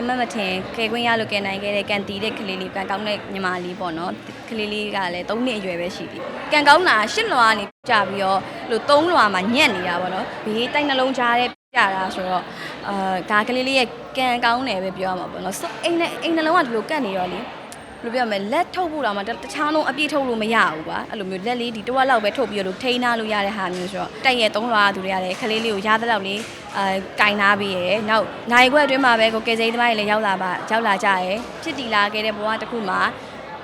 အမတ်မထင်ကဲခွင့်ရလို့ကဲနိုင်ခဲ့တဲ့ကန်တီတဲ့ကလေးလေးကန်ကောင်းတဲ့ညီမလေးပေါ့နော်ကလေးလေးကလည်း3နှစ်အရွယ်ပဲရှိပြီကန်ကောင်းတာ10လွာကနေကြာပြီးတော့လို့3လွာမှာညက်နေတာပေါ့နော်ဘေးတိုက်နှလုံးကြားတဲ့ကြတာဆိုတော့အာဒါကလေးလေးရဲ့ကန်ကောင်းတယ်ပဲပြောရမှာပေါ့နော်အိမ်နဲ့အိမ်နှလုံးကဒီလိုကတ်နေတော့လေ ဘယ်လိုပြောမလဲလက်ထုတ်ဖို့တော့မှတတခြားလုံးအပြည့်ထုတ်လို့မရဘူးကွာအဲ့လိုမျိုးလက်လေးဒီတစ်ဝက်လောက်ပဲထုတ်ပြီးတော့ထိန်းထားလို့ရတဲ့ဟာမျိုးဆိုတော့တက်ရဲ့သုံးလွာသူတွေရတယ်ခလေးလေးကိုရသလောက်လေးအဲကင်ထားပြီးရယ်နောက်နိုင်ခွက်အတွင်းမှာပဲကိုကယ်စိန်သမားတွေလည်းရောက်လာပါရောက်လာကြရယ်ဖြစ်တီလာခဲ့တဲ့ဘဝတစ်ခုမှာ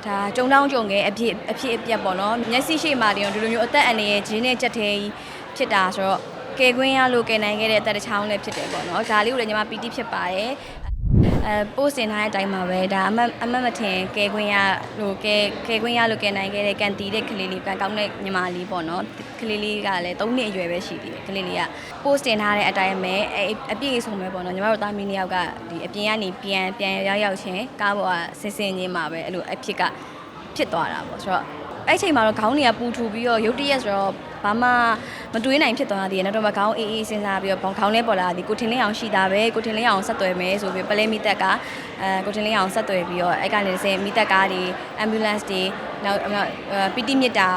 ဒါကြုံတောင်းကြုံငယ်အဖြစ်အဖြစ်အပျက်ပေါ့နော်မျက်စိရှိမှတည်းရောဒီလိုမျိုးအသက်အန္တရာယ်ဂျင်းနဲ့ကြက်သေးဖြစ်တာဆိုတော့ကယ်ခွင့်ရလို့ကယ်နိုင်ခဲ့တဲ့အသက်တစ်ချောင်းလည်းဖြစ်တယ်ပေါ့နော်ဒါလေးကိုလည်းညီမပီတိဖြစ်ပါတယ် အဲ post တင်ထားတဲ့အတိုင်းမှာပဲဒါအမတ်အမတ်မထင်ကဲခွင့်ရလို့ကဲကဲခွင့်ရလို့ကဲနိုင်ခဲ့တဲ့ကန်တီတဲ့ကလေးလေးကန်ကောင်းတဲ့ညီမလေးပေါ့နော်ကလေးလေးကလည်း3နှစ်အရွယ်ပဲရှိသေးတယ်ကလေးလေးက post တင်ထားတဲ့အတိုင်းပဲအဲအပြည့်အစုံပဲပေါ့နော်ညီမတို့သားမီးနှစ်ယောက်ကဒီအပြင်ကနေပြန်ပြန်ရောက်ရောက်ချင်းကားပေါ်ကဆင်းဆင်းချင်းမှာပဲအဲ့လိုအဖြစ်ကဖြစ်သွားတာပေါ့ဆိုတော့အဲ့ချိန်မှာတော့ခေါင်းတွေကပူထူပြီးတော့ရုတ်တရက်ဆိုတော့ ဘာမှမတွေးနိုင်ဖြစ်သွားသေးတယ်နောက်တော့မှခေါင်းအေးအေးစဉ်းစားပြီးတော့ဘောင်ခေါင်းလဲပေါ်လာသည်ကိုထင်းလင်းအောင်ရှိတာပဲကိုထင်းလင်းအောင်ဆက်သွယ်မယ်ဆိုပြီးပလဲမိတက်ကအဲကိုထင်းလင်းအောင်ဆက်သွယ်ပြီးတော့အဲ့ကနေစင်မိတက်ကားတွေ ambulance တွေနောက်ပီတီမြစ်တာ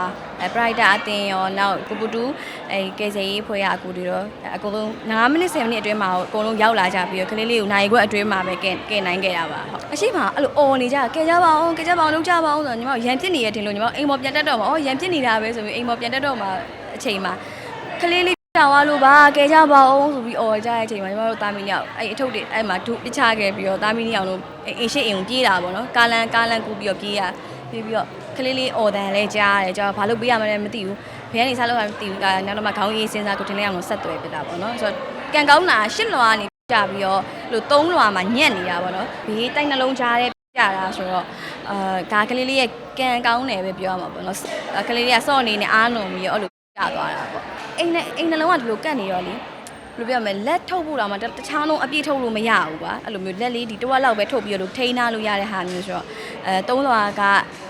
အဲ brighter အတင်ရောနောက်ပူပူတူအဲကေဆေးရေးဖွဲ့ရအကူတွေတော့အကုန်လုံး9မိနစ်10မိနစ်အတွင်းမှာအကုန်လုံးရောက်လာကြပြီးတော့ကလေးလေးကိုနိုင်ခွက်အတွင်းမှာပဲကဲကဲနိုင်ခဲ့တာပါဟုတ်အရှိမအဲ့လိုអော်နေကြကဲကြပါအောင်ကဲကြပါအောင်လုပ်ကြပါအောင်ဆိုတော့ညီမရန်ဖြစ်နေရတင်လို့ညီမအိမ်ပေါ်ပြန်တက်တော့မှာအော်ရန်ဖြစ်နေတာပဲဆိုပြီးအိမ်ပေါ်ပြန်တက်တော့မှာ အချိန်မှာကလေးလေးကြောက်သွားလို့ပါကဲကြပါအောင်ဆိုပြီးអော်ကြတဲ့အချိန်မှာညီမတို့တာမီနှစ်ယောက်အဲ့အထုပ်တွေအဲ့မှာဒုပချခဲ့ပြီးတော့တာမီနှစ်ယောက်လုံးအိမ်ရှိအိမ်ကိုပြေးတာပေါ့နော်ကာလန်ကာလန်ကူပြီးတော့ပြေးရပြေးပြီးတော့ကလေးလေးអော်တန်လဲကြားရတယ်ကြောက်ဘာလို့ပေးရမလဲမသိဘူးဘယ်ကနေစားလို့မှမသိဘူးကနောက်တော့မှခေါင်းအေးစဉ်းစားကိုတင်လေးအောင်လို့ဆက်သွယ်ပြတာပေါ့နော်ဆိုတော့ကန်ကောင်းတာရှစ်လွာကနေကြာပြီးတော့လို့သုံးလွာမှာညက်နေတာပေါ့နော်ဘေးတိုက်နှလုံးကြားတဲ့ကြတာဆိုတော့အာဒါကလေးလေးရဲ့ကန်ကောင်းတယ်ပဲပြောရမှာပေါ့နော်ကလေးလေးကစော့အနေနဲ့အားနုံပြီးတော့အဲ့လို ကြသွားတာပေါ့အိမ်နဲ့အိမ်နှလုံးကဒီလိုကတ်နေတော့လေဘယ်လိုပြောမလဲလက်ထုတ်ဖို့တော့မှတခြားလုံးအပြည့်ထုတ်လို့မရဘူးကွာအဲ့လိုမျိုးလက်လေးဒီတစ်ဝက်လောက်ပဲထုတ်ပြီးတော့ထိန်းထားလို့ရတဲ့ဟာမျိုးဆိုတော့အဲသုံးလွာက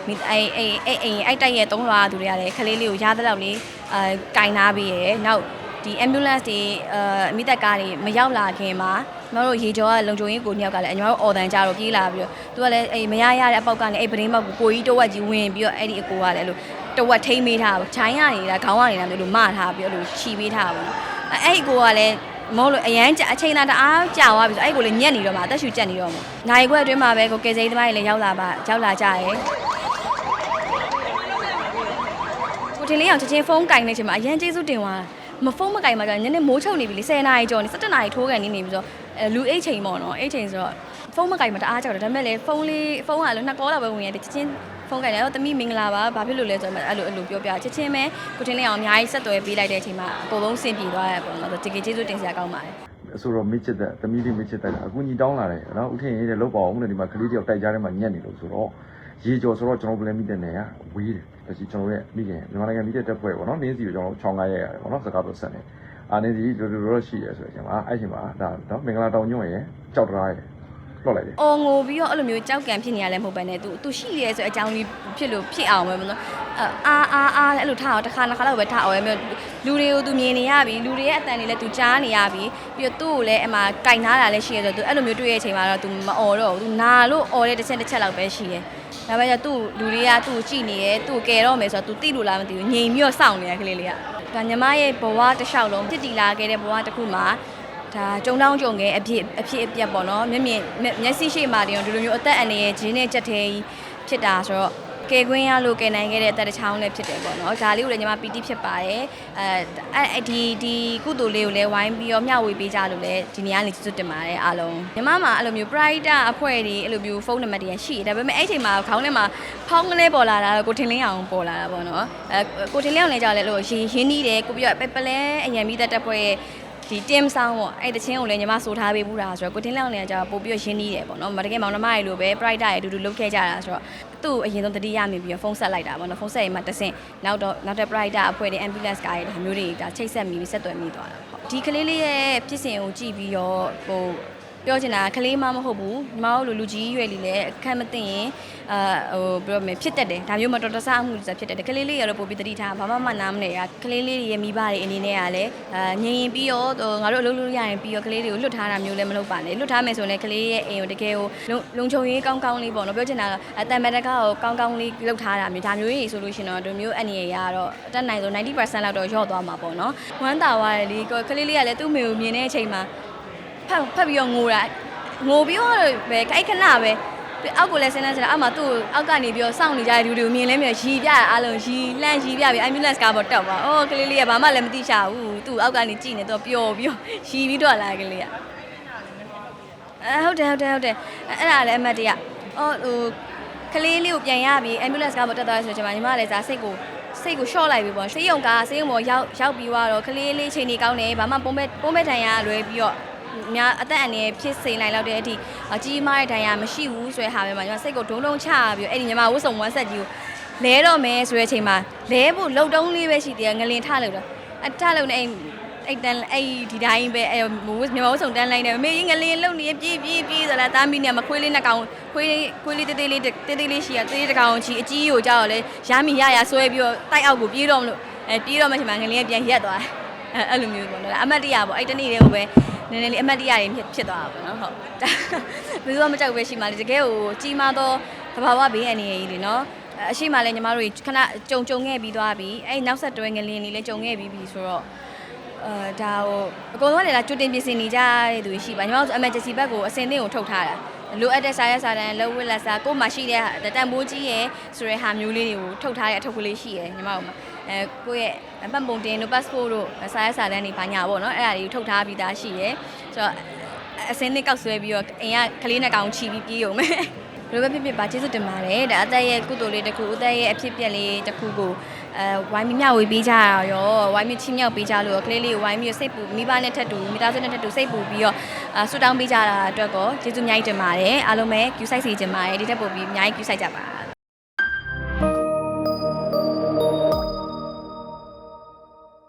မိအဲအဲအဲအဲအဲ့တိုက်ရဲ့သုံးလွာကသူတွေရတယ်ခလေးလေးကိုရသလောက်လေးအဲကင်ထားပြီးရယ်နောက်ဒီ ambulance တွေအဲမိသက်ကားတွေမရောက်လာခင်မှာကျွန်တော်တို့ရေကျော်ကလုံချုံရင်ကိုနှစ်ယောက်ကလည်းကျွန်တော်တို့အော်တန်ကြတော့ပြေးလာပြီးတော့သူကလည်းအဲမရရတဲ့အပေါက်ကနေအဲပရင်းပေါက်ကိုကိုကြီးတဝက်ကြီးဝင်ပြီးတော့အဲ့ဒီအကိုကလည်းအဲ့လို တဝက်ထိမ့်မေးထားဘူးချိုင်းရနေတာခေါင်းရနေတာမျိုးလို့မထားပြီးအဲ့လိုခြီပေးထားပါဘူးအဲ့ဒီအကိုကလည်းမဟုတ်လို့အရန်ကြအချိန်သာတအားကြာသွားပြီဆိုအဲ့ကိုလည်းညက်နေတော့မှအသက်ရှူကြက်နေတော့မှနိုင်ခွက်အတွင်းမှာပဲကိုကယ်စိန်သမားတွေလည်းရောက်လာပါရောက်လာကြရဲကိုတင်လေးအောင်ချက်ချင်းဖုန်းကင်နေချင်မှာအရန်ကျေးဇူးတင်သွားမဖုန်းမကင်မှာကြာညနေမိုးချုပ်နေပြီလေ10နာရီကျော်နေ17နာရီထိုးကန်နေနေပြီဆိုတော့လူအိတ်ချိန်ပေါ့နော်အိတ်ချိန်ဆိုတော့ဖုန်းမကင်မှာတအားကြောက်တယ်ဒါပေမဲ့လေဖုန်းလေးဖုန်းကလည်းနှစ်ကောလောက်ပဲဝင်ရတယ်ချက်ချင်း ဖုန်းကင်တယ်တော့တမိမင်္ဂလာပါဘာဖြစ်လို့လဲဆိုတော့အဲ့လိုအဲ့လိုပြောပြချက်ချင်းပဲကိုတင်လေးအောင်အများကြီးဆက်သွယ်ပေးလိုက်တဲ့အချိန်မှာအကုန်လုံးစင်ပြေသွားရပေါ့နော်တကယ်ကျေးဇူးတင်စရာကောင်းပါတယ်ဆိုတော့မိချစ်တဲ့သမီးလေးမိချစ်တဲ့အကူကြီးတောင်းလာတယ်နော်ဥထင်ရေးတဲ့လောက်ပါအောင်လို့ဒီမှာကလေးတယောက်တိုက်ကြားထဲမှာညက်နေလို့ဆိုတော့ရေကျော်ဆိုတော့ကျွန်တော်တို့လည်းမိတဲ့နေရဝေးတယ်တချီကျွန်တော်ရဲ့မိခင်မြန်မာနိုင်ငံမိတဲ့တက်ဖွဲ့ပေါ့နော်နင်းစီကိုကျွန်တော်ချောင်းကားရရတယ်ပေါ့နော်စကားပြောဆက်နေအာနင်းစီလိုလိုလိုရှိရဆိုတဲ့အချိန်မှာအဲ့ချိန်မှာဒါနော်မင်္ဂလာတောင်ညွန့်ရယ်ကြောက်တရားရယ် လောက်လိုက်တယ်အော်ငိုပြီးတော့အဲ့လိုမျိုးကြောက်ကန်ဖြစ်နေရလဲမဟုတ်ပဲねသူသူရှိရဲဆိုအကြောင်းကြီးဖြစ်လို့ဖြစ်အောင်ပဲမလို့အာအာအာအဲ့လိုထားအောင်တစ်ခါတစ်ခါလောက်ပဲထားအောင်ပဲမျိုးလူတွေကိုသူမြင်နေရပြီလူတွေရဲ့အတန်တွေလည်းသူကြားနေရပြီပြီးတော့သူ့ကိုလည်းအမှကြိုင်နာတာလည်းရှိရဲဆိုသူအဲ့လိုမျိုးတွေ့ရတဲ့အချိန်မှာတော့သူမအော်တော့ဘူးသူနာလို့အော်တဲ့တစ်ချက်တစ်ချက်လောက်ပဲရှိရဲဒါပေမဲ့သူ့လူတွေကသူ့ကိုကြည့်နေရဲသူ့ကိုကယ်တော့မယ်ဆိုတော့သူသိလို့လားမသိဘူးငြိမ်ပြီးတော့စောင့်နေရကလေးလေးကဒါညီမရဲ့ဘဝတစ်လျှောက်လုံးဖြစ်တည်လာခဲ့တဲ့ဘဝတစ်ခုမှာ ဒါကြုံတောင်းကြုံငယ်အဖြစ်အဖြစ်အပျက်ပေါ့နော်မျက်မြင်မျက်စိရှိမှတည်းရောဒီလိုမျိုးအသက်အန္တရာယ်ဂျင်းနဲ့ကြက်သေးဖြစ်တာဆိုတော့ကဲခွင့်ရလို့ကဲနိုင်ခဲ့တဲ့အသက်တစ်ချောင်းလည်းဖြစ်တယ်ပေါ့နော်ဒါလေးကိုလည်းညီမပီတိဖြစ်ပါတယ်အဲအဲ့ဒီဒီကုသိုလ်လေးကိုလည်းဝိုင်းပြီးတော့မျှဝေပေးကြလို့လည်းဒီနေရာကနေကျေးဇူးတင်ပါတယ်အားလုံးညီမမှာအဲ့လိုမျိုး pride အဖွဲ့တွေအဲ့လိုမျိုးဖုန်းနံပါတ်တွေရှိတယ်ဒါပေမဲ့အဲ့ချိန်မှာခေါင်းထဲမှာဖောင်းကလေးပေါ်လာတာကိုထင်လင်းအောင်ပေါ်လာတာပေါ့နော်အဲကိုထင်လင်းအောင်လည်းကြောက်လဲလို့ရင်းရင်းနှီးတယ်ကိုပြီးတော့ပလဲအရင်ပြီးတဲ့တက်ဖွဲ့ရဲ့ ဒီ team sound ပေါ့အဲ့တချင်းကိုလည်းညီမဆိုထားပေးဘူးတာဆိုတော့ကိုတင်းလောင်လည်းကြာပို့ပြီးရင်းနှီးတယ်ပေါ့နော်မတကယ်မောင်နှမရေလိုပဲ pride ရေအတူတူလုပ်ခဲ့ကြတာဆိုတော့သူ့အရင်ဆုံးတတိယမြင်ပြီးတော့ဖုန်းဆက်လိုက်တာပေါ့နော်ဖုန်းဆက်ရင်မှတဆင့်နောက်တော့နောက်တဲ့ pride အဖွဲ့တွေ ambulance ကားတွေဒါမျိုးတွေဒါချိတ်ဆက်မိပြီးဆက်သွယ်မိသွားတာဟုတ်ဒီကလေးလေးရဲ့ဖြစ်စဉ်ကိုကြည့်ပြီးတော့ဟို ပြောချင်တာကကလေးမမဟုတ်ဘူးညီမတို့လိုလူကြီးရွယ်လီလည်းအခက်မသိရင်အာဟိုပြောရမယ်ဖြစ်တတ်တယ်ဒါမျိုးမတော်တဆအမှုတွေဖြစ်တတ်တယ်ကလေးလေးရတော့ပို့ပြီးတတိထားဘာမှမနားမနေရကလေးလေးတွေရဲ့မိဘတွေအနေနဲ့ကလည်းအာငြိမ်ရင်ပြီးတော့ဟိုငါတို့အလုပ်လုပ်ရရင်ပြီးတော့ကလေးတွေကိုလွတ်ထားတာမျိုးလည်းမလုပ်ပါနဲ့လွတ်ထားမယ်ဆိုရင်ကလေးရဲ့အိမ်ကိုတကယ်ကိုလုံလုံခြုံရေးကောင်းကောင်းလေးပေါ့နော်ပြောချင်တာကအတန်မတကားကိုကောင်းကောင်းလေးလုပ်ထားတာမျိုးဒါမျိုးကြီးဆိုလို့ရှိရင်တော့ဒီမျိုးအနေရကတော့အတက်နိုင်ဆို90%လောက်တော့ရော့သွားမှာပေါ့နော်ဝမ်းသာသွားတယ်လေကလေးလေးကလည်းသူ့မေကိုမြင်တဲ့အချိန်မှာ ဖတ်ဖတ်ပြီးတော့ငိုတာငိုပြီးတော့ပဲခိုက်ခဏပဲအောက်ကိုလည်းဆင်းနေစရာအောက်မှာသူ့ကိုအောက်ကနေပြီးတော့စောင့်နေကြတဲ့လူတွေကိုမြင်လဲမြင်ရီပြတာအားလုံးရီလန့်ရီပြပြီး ambulance ကားပေါ်တက်သွားအော်ကလေးလေးကဘာမှလည်းမသိချဘူးသူ့အောက်ကနေကြည့်နေတော့ပျော်ပြီးတော့ရီပြီးတော့လာကလေးကအဲဟုတ်တယ်ဟုတ်တယ်ဟုတ်တယ်အဲ့ဒါလည်းအမတ်တရအော်ဟိုကလေးလေးကိုပြန်ရပြီး ambulance ကားပေါ်တက်သွားဆိုချင်မှညီမလည်းစားစိတ်ကိုစိတ်ကို short လိုက်ပြီပေါ့ဆေးရုံကဆေးရုံပေါ်ရောက်ရောက်ပြီးတော့ကလေးလေးချိန်နေကောင်းတယ်ဘာမှပုံးမဲ့ပုံးမဲ့တန်ရလွယ်ပြီးတော့ များအသက်အန္တရာယ်ဖြစ်စေနိုင်လောက်တဲ့အထိအကြီးမားတဲ့ဒဏ်ရာမရှိဘူးဆိုတဲ့ဟာပဲမှာညီမစိတ်ကိုဒုံဒုံချပြီးအဲ့ဒီညီမဝတ်စုံဝမ်းဆက်ကြီးကိုလဲတော့မယ်ဆိုတဲ့အချိန်မှာလဲဖို့လှုပ်တုံးလေးပဲရှိသေးတယ်ငလင်ထလို့တော့အထလို့နေအဲ့အဲ့တန်အဲ့ဒီတိုင်းပဲအဲ့မိုးညီမဝတ်စုံတန်းလိုက်တယ်မေကြီးငလင်လုံနေပြေးပြေးပြေးဆိုလာတာမီနဲ့မခွေးလေးနှစ်ကောင်ခွေးလေးခွေးလေးတေးသေးလေးတေးသေးလေးရှိရတေးသေးတကောင်ချီအကြီးကိုကြောက်တော့လဲရမ်းမီရရဆွဲပြီးတော့တိုက်အောက်ကိုပြေးတော့မလို့အဲပြေးတော့မှချိန်မှာငလင်ကပြန်ရက်သွားတယ်အဲအဲ့လိုမျိုးပေါ့နော်အမတ်တရပေါ့အဲ့တနေ့တည်းကိုပဲ နည်းနည်းလေးအမတ်တရတွေဖြစ်ဖြစ်သွားတာပေါ့နော်ဟုတ်ဘယ်သူမှမကြောက်ပဲရှိမှလေတကယ်ကိုကြီးမားသောသဘာဝဘေးအန္တရာယ်ကြီးတွေနော်အရှိမှလည်းညီမတို့ခဏကြုံကြုံခဲ့ပြီးသွားပြီအဲ့နောက်ဆက်တွဲငလင်းလေးလည်းကြုံခဲ့ပြီးပြီဆိုတော့အဲဒါဟိုအကုန်လုံးကလည်းဒါကြိုတင်ပြင်ဆင်နေကြတဲ့သူရှိပါညီမတို့ emergency ဘက်ကိုအစင်းသင်းကိုထုတ်ထားတာလိုအပ်တဲ့စာရက်စာတမ်းလက်ဝတ်လက်စားကိုယ်မှရှိတဲ့တန်ဖိုးကြီးရဲ့ဆိုတဲ့ဟာမျိုးလေးတွေကိုထုတ်ထားတဲ့အထုပ်ကလေးရှိရယ်ညီမတို့မှာ အဲကိုယ့်ရဲ့ပတ်ပုံတင်တို့ passport တို့စာရက်စာတမ်းတွေဘာညာပေါ့နော်အဲ့ဒါတွေကိုထုတ်ထားပြီးသားရှိရယ်ဆိုတော့အစင်းနဲ့ကောက်ဆွဲပြီးတော့အိမ်ကကလေးနဲ့ကောင်ချီပြီးပြေးုံပဲဘယ်လိုပဲဖြစ်ဖြစ်ပါကျေးဇူးတင်ပါတယ်ဒါအသက်ရဲ့ကုသိုလ်လေးတစ်ခုအသက်ရဲ့အဖြစ်အပျက်လေးတစ်ခုကိုအဲဝိုင်းမမျှဝေပေးကြရရောဝိုင်းမချင်းမြောက်ပေးကြလို့ရောကလေးလေးကိုဝိုင်းပြီးစိတ်ပူမိဘနဲ့ထပ်တူမိသားစုနဲ့ထပ်တူစိတ်ပူပြီးတော့အာဆူတောင်းပေးကြတာအတွက်ကောကျေးဇူးအများကြီးတင်ပါတယ်အားလုံးပဲ queue site စီတင်ပါတယ်ဒီထက်ပိုပြီးအများကြီး queue site ကြပါ